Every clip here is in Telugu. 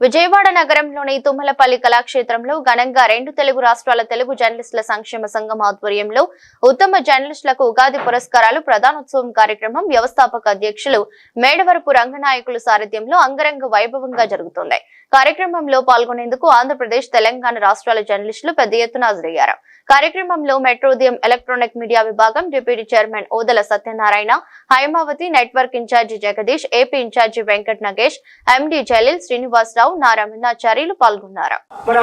విజయవాడ నగరంలోని తుమ్మలపల్లి కళాక్షేత్రంలో ఘనంగా రెండు తెలుగు రాష్ట్రాల తెలుగు జర్నలిస్టుల సంక్షేమ సంఘం ఆధ్వర్యంలో ఉత్తమ జర్నలిస్టులకు ఉగాది పురస్కారాలు ప్రధానోత్సవం కార్యక్రమం వ్యవస్థాపక అధ్యక్షులు మేడవరపు రంగనాయకుల సారథ్యంలో అంగరంగ వైభవంగా జరుగుతోంది. కార్యక్రమంలో పాల్గొనేందుకు ఆంధ్రప్రదేశ్ తెలంగాణ రాష్ట్రాల జర్నలిస్టులు పెద్ద ఎత్తున హాజరయ్యారు. కార్యక్రమంలో మెట్రోదియం ఎలక్ట్రానిక్ మీడియా విభాగం deputy chairman Odala Satyanarayana Haimavathi network incharge Jagadish AP incharge Venkat Nagesh MD Jaleel Srinivasarao Narayanacharyulu పాల్గొన్నారు. మన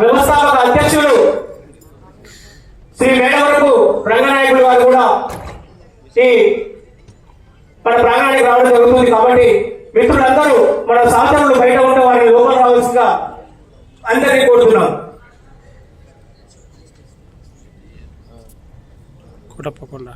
వ్యవస్థాపక అధ్యక్షులు శ్రీ మేడవరపు రంగనాయకులు గారు కూడా ఈ మన ప్రాంగణానికి రావడం జరుగుతుంది కాబట్టి మిత్రులందరూ మన సహచరులు బయట ఉంటే వారిని లోపల రావాల్సిందిగా అందరినీ కోరుతున్నాం. కుటప్పకుండా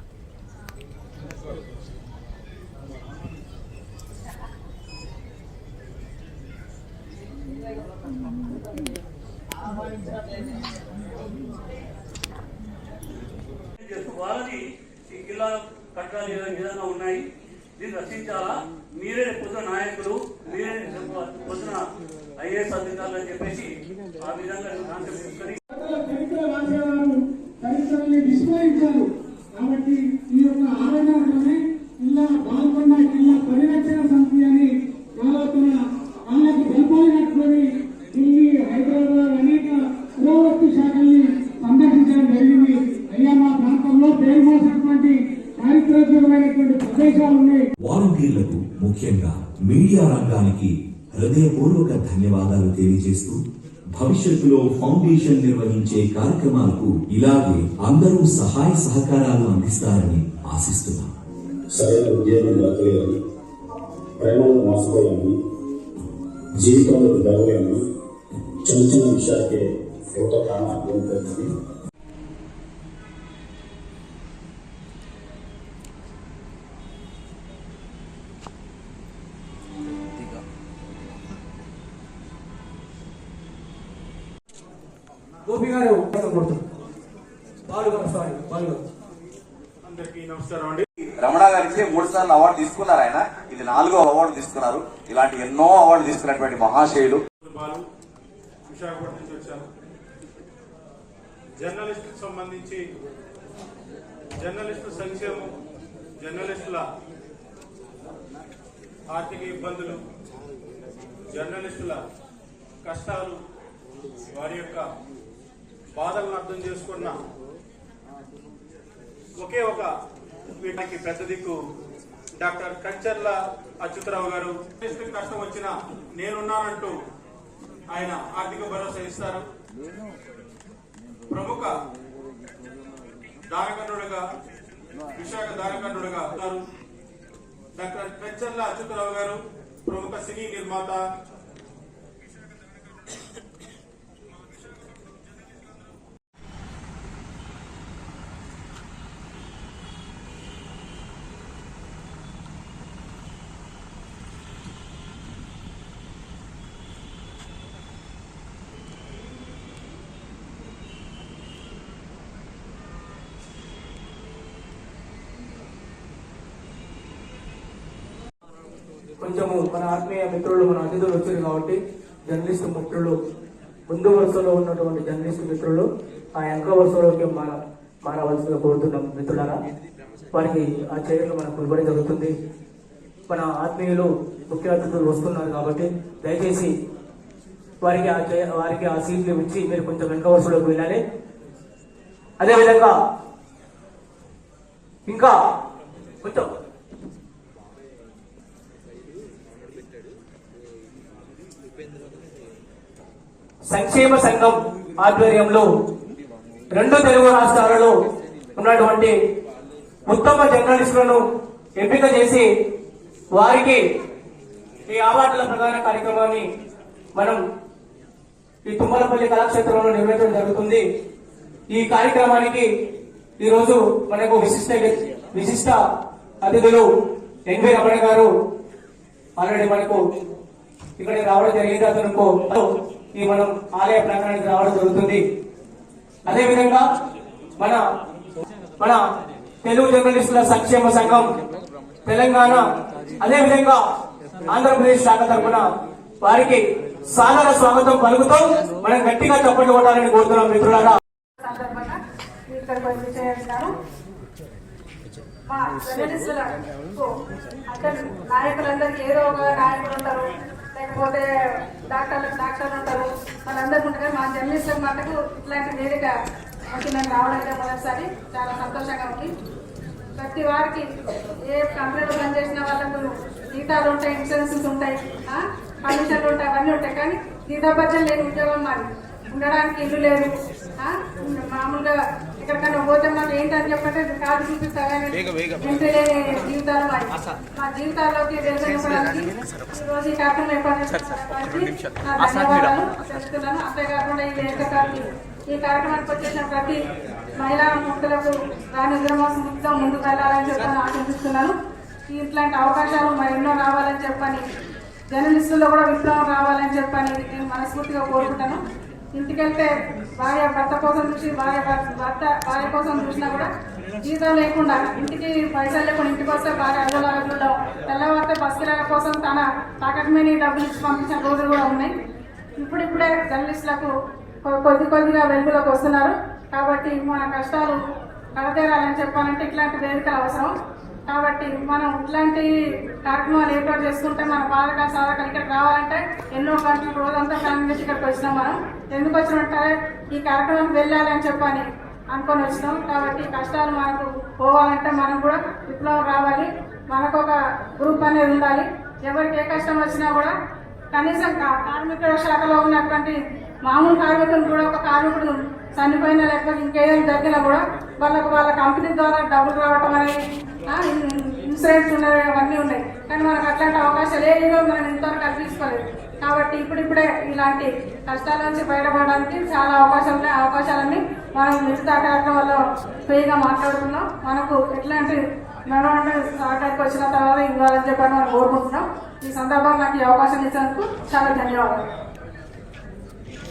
చేస్తూ వాళ్ళని ఈ జిల్లా కట్టాలు ఏదైనా ఏదైనా ఉన్నాయి? దీన్ని రక్షించాలా? మీరే పొద్దున నాయకులు మీరే పొద్దున ఐఏఎస్ అధికారులు అని చెప్పేసి ఆ విధంగా కాన్సెప్ట్ తీసుకొని చరిత్ర రాసేవారు విస్మరించారు కాబట్టి ముఖ్యంగా మీడియా రంగానికి హృదయపూర్వక ధన్యవాదాలు తెలియజేస్తూ భవిష్యత్తులో ఫౌండేషన్ నిర్వహించే కార్యక్రమాలకు ఇలాగే అందరూ సహాయ సహకారాలు అందిస్తారని ఆశిస్తున్నాం. సరైన ఉద్యోగం దొరకలేదని ప్రేమను మోసపోయామని జీవితంలో గడవలేమని చిన్న చిన్న విషయాలకే ఎంతో కారణం గోపి గారు పాల్గొన సారీ పాల్గొన అందరికీ నమస్కారం అండి. రమణ గారికి మూడు సార్లు అవార్డు తీసుకున్నారు ఆయన. ఇది నాలుగో అవార్డు తీసుకున్నారు. ఇలాంటి ఎన్నో అవార్డు తీసుకున్నటువంటి మహాశయులు. విశాఖపట్నం నుంచి వచ్చాను. జర్నలిస్టులకు సంబంధించి జర్నలిస్టుల సంక్షేమం జర్నలిస్టుల ఆర్థిక ఇబ్బందులు జర్నలిస్టుల కష్టాలు వారి యొక్క బాధలను అర్థం చేసుకున్న ఒకే ఒక వీటికి పెద్ద దిక్కు డాక్టర్ కంచర్ల అచ్యుతరావు గారు. కష్టం వచ్చిన నేనున్నానంటూ ఆయన ఆర్థిక భరోసా ఇస్తారు. ప్రముఖ దానకర్ణుడుగా విశాఖ దానకర్ణుడుగా ఉన్నారు. డాక్టర్ కంచర్ల అచ్యుతరావు గారు ప్రముఖ సినీ నిర్మాత. కొంచెము మన ఆత్మీయ మిత్రులు మన అతిథులు వచ్చారు కాబట్టి జర్నలిస్ట్ మిత్రులు ముందు వరుసలో ఉన్నటువంటి జర్నలిస్ట్ మిత్రులు ఆ వెనక వరుసలోకి మార మారవలసిగా కోరుతున్నాం మిత్రులారా. వారికి ఆ చర్యలు మనకు ఇవ్వడం జరుగుతుంది. మన ఆత్మీయులు ముఖ్య అతిథులు వస్తున్నారు కాబట్టి దయచేసి వారికి ఆ వారికి ఆ సీట్లు ఇచ్చి మీరు కొంచెం వెనక వరుసలోకి వెళ్ళాలి. అదేవిధంగా ఇంకా కొంచెం సంక్షేమ సంఘం ఆధ్వర్యంలో రెండు తెలుగు రాష్ట్రాలలో ఉన్నటువంటి ఉత్తమ జర్నలిస్టులను ఎంపిక చేసి వారికి ఈ అవార్డుల ప్రధాన కార్యక్రమాన్ని మనం ఈ తుమ్మలపల్లి కళాక్షేత్రంలో నిర్వహించడం జరుగుతుంది. ఈ కార్యక్రమానికి ఈరోజు మనకు విశిష్ట విశిష్ట అతిథులు ఎన్వి రమణ గారు. ఆల్రెడీ మనకు ఇక్కడికి రావడం జరిగింది. అతను ఈ మనం ఆలయ ప్రాంగణానికి రావడం జరుగుతుంది. అదేవిధంగా మన మన తెలుగు జర్నలిస్టుల సంక్షేమ సంఘం తెలంగాణ అదేవిధంగా ఆంధ్రప్రదేశ్ శాఖ తరఫున వారికి సాదర స్వాగతం పలుకుతూ మనం గట్టిగా చప్పట్లు కొట్టాలని కోరుతున్నాం మిత్రులారా. నాయకులందరికీ ఏదో ఒక నాయకులు ఉంటారు. లేకపోతే డాక్టర్లకు డాక్టర్లు ఉంటారు వాళ్ళందరూ ఉంటారు మా జర్నలిస్టులకు మటుకు ఇట్లాంటి వేదిక వచ్చి రావడం అయితే మొదటిసారి. చాలా సంతోషంగా ఉంది. ప్రతి వారికి ఏ కంపెనీలో పనిచేసిన వాళ్ళకు జీతాలు ఉంటాయి ఇన్సూరెన్సెస్ ఉంటాయి ఆ, ఉంటాయి అవన్నీ ఉంటాయి. కానీ జీతభత్యం లేని ఉద్యోగం మాది. ఉండడానికి ఇల్లు లేదు మామూలుగా ఎక్కడికైనా పోతే మాకు ఏంటని చెప్పంటే కార్డు చూపిస్తా కానీ ఇంటి లేని జీవితాలు మా జీవితాల్లోకి రోజు ఈ కార్యక్రమం ధన్యవాదాలు. తెలుస్తున్నాను అంతేకాకుండా ఈ వేదికకి ఈ కార్యక్రమానికి వచ్చేసిన ప్రతి మహిళా ముక్తులకు రాని ఉద్రమాసం మొత్తం ముందుకు వెళ్ళాలని చెప్పని ఆశిస్తున్నాను. ఇట్లాంటి అవకాశాలు మరెన్నో రావాలని చెప్పని జర్నలిస్టుల్లో కూడా విప్లవం రావాలని చెప్పని నేను మనస్ఫూర్తిగా కోరుకుంటాను. ఇంటికెళ్తే భార్య భర్త కోసం చూసి భార్య భర్త భర్త భార్య కోసం చూసినా కూడా జీతం లేకుండా ఇంటికి పైసలు లేకుండా ఇంటికి వస్తే భార్య అదోలాగా చూడడం తెల్లవారితే బస్ కోసం తన తాకట్టు మీద డబ్బులు ఇచ్చి పంపించిన రోజులు కూడా ఉన్నాయి. ఇప్పుడిప్పుడే జర్నలిస్టులకు కొద్ది కొద్దిగా వెలుగులోకి వస్తున్నారు. కాబట్టి మన కష్టాలు కడతేరాలని చెప్పాలంటే ఇట్లాంటి వేదికలు అవసరం. కాబట్టి మనం ఇట్లాంటి కార్యక్రమాలు ఏర్పాటు చేసుకుంటే మన బాధక సాధకాలు ఇక్కడ రావాలంటే ఎన్నో గంటలు రోజంతా ఫ్యామిలీ నుంచి ఇక్కడికి వచ్చినాం మనం. ఎందుకు వచ్చినట్టే ఈ కార్యక్రమం వెళ్ళాలి అని చెప్పని అనుకొని వచ్చినాం. కాబట్టి కష్టాలు మనకు పోవాలంటే మనం కూడా విప్లవం రావాలి. మనకు ఒక గ్రూప్ అనేది ఉండాలి. ఎవరికి ఏ కష్టం వచ్చినా కూడా కనీసం కా- కార్మిక శాఖలో ఉన్నటువంటి మామూలు కార్మికులు కూడా ఒక కార్మికుడు చనిపోయిన లేకపోతే ఇంకేదైనా జరిగినా కూడా వాళ్ళకు వాళ్ళ కంపెనీ ద్వారా డబ్బులు రావటం అనేది ఇన్సూరెన్స్ ఉన్నాయి అవన్నీ ఉన్నాయి. కానీ మనకు అట్లాంటి అవకాశాలు ఏదో మనం ఇంతవరకు కల్పించుకోలేదు కాబట్టి ఇప్పుడిప్పుడే ఇలాంటి కష్టాల నుంచి బయటపడడానికి చాలా అవకాశాలు ఉన్నాయి. అవకాశాలన్నీ మనం మిగతా కార్యక్రమాల్లో ఫ్రీగా మాట్లాడుతున్నాం మనకు ఎట్లాంటి నడవండి సహకారికి వచ్చిన తర్వాత ఇవ్వాలని చెప్పని మనం కోరుకుంటున్నాం. ఈ సందర్భంగా నాకు ఈ అవకాశం ఇచ్చినందుకు చాలా ధన్యవాదాలు.